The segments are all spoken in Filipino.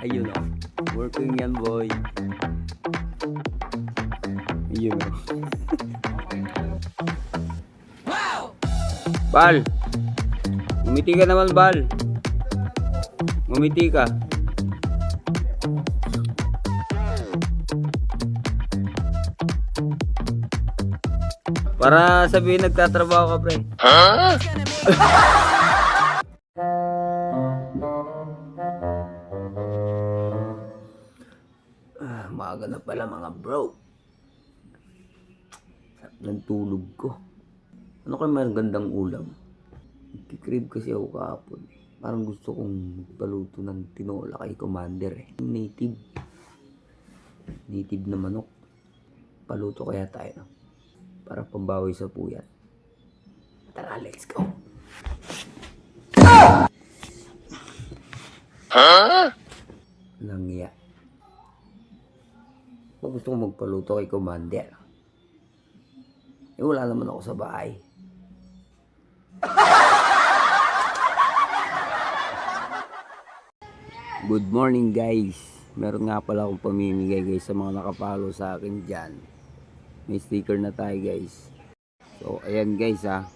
Ayun o. Working yan, boy. Ayun o. Bal! Umiti ka naman, Bal. Umiti ka. Para sabihin nagtatrabaho ka, pre. Ah, maaga na pala mga bro. Sarap ng tulog ko. Ano kayo may gandang ulam? Kikrib kasi ako kahapon. Parang gusto kong paluto ng tinola kay Commander eh. Native. Native na manok. Paluto kaya tayo. Para pambawi sa puyat. Tara, let's go. Langya. Kung gusto ko magpaluto kay Commander. Eh, wala naman ako sa bahay. Good morning guys. Meron nga pala akong pamimigay guys sa mga nakapalo sa akin dyan. May sticker na tayo guys. So ayan guys ha.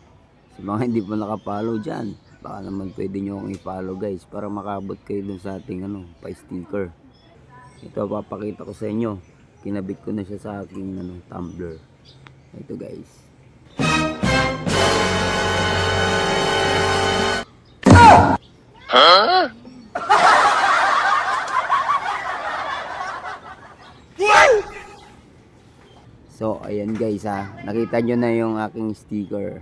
Sa mga hindi pa nakapalo dyan. Baka naman pwede nyo akong i-follow guys. Para makabot kayo dun sa ating ano, pa-sticker. Ito papakita ko sa inyo. Kinabit ko na siya sa aking ano, tumbler. Ito guys. So, ayan guys ha. Nakita nyo na yung aking sticker.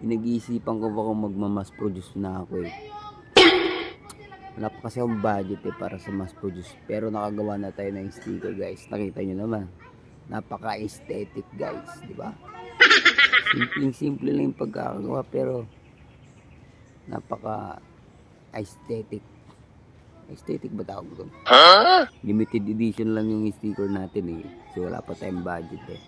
Pinag-iisipan ko ba kung magmamas produce na ako eh. Wala pa kasi akong budget eh para sa mass produce. Pero nakagawa na tayo ng sticker guys. Nakita nyo naman. Napaka-aesthetic guys. di ba? Simpleng simple lang yung pagkakagawa pero napaka-aesthetic. Aesthetic ba tawag doon? Limited edition lang yung sticker natin eh. So wala pa tayong budget eh.